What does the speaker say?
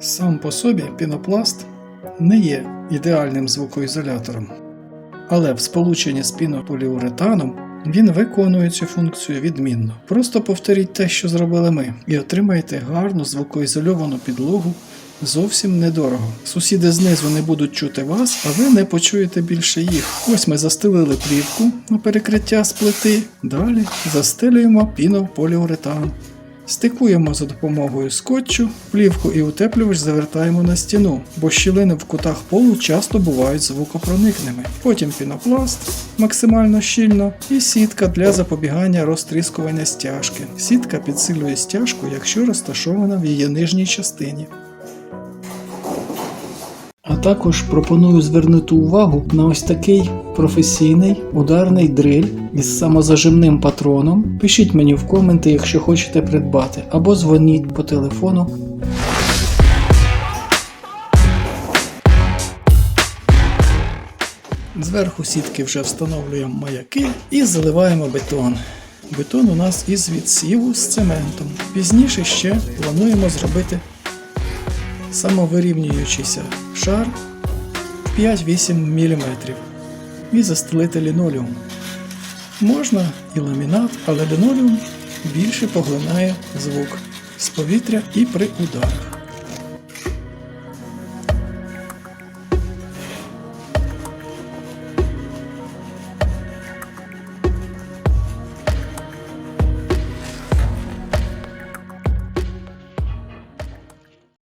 Сам по собі пінопласт не є ідеальним звукоізолятором, але в сполученні з пінополіуретаном він виконує цю функцію відмінно. Просто повторіть те, що зробили ми, і отримаєте гарну звукоізольовану підлогу зовсім недорого. Сусіди знизу не будуть чути вас, а ви не почуєте більше їх. Ось ми застелили плівку на перекриття з плити. Далі застелюємо пінополіуретан. Стикуємо за допомогою скотчу, плівку і утеплювач завертаємо на стіну, бо щілини в кутах полу часто бувають звукопроникними. Потім пінопласт максимально щільно і сітка для запобігання розтріскування стяжки. Сітка підсилює стяжку, якщо розташована в її нижній частині. Також пропоную звернути увагу на ось такий професійний ударний дриль із самозажимним патроном. Пишіть мені в коменти, якщо хочете придбати, або дзвоніть по телефону. Зверху сітки вже встановлюємо маяки і заливаємо бетон. Бетон у нас із відсіву з цементом. Пізніше ще плануємо зробити самовирівнюючийся шар 5-8 мм і застелити лінолеум. Можна і ламінат, але лінолеум більше поглинає звук з повітря і при ударах.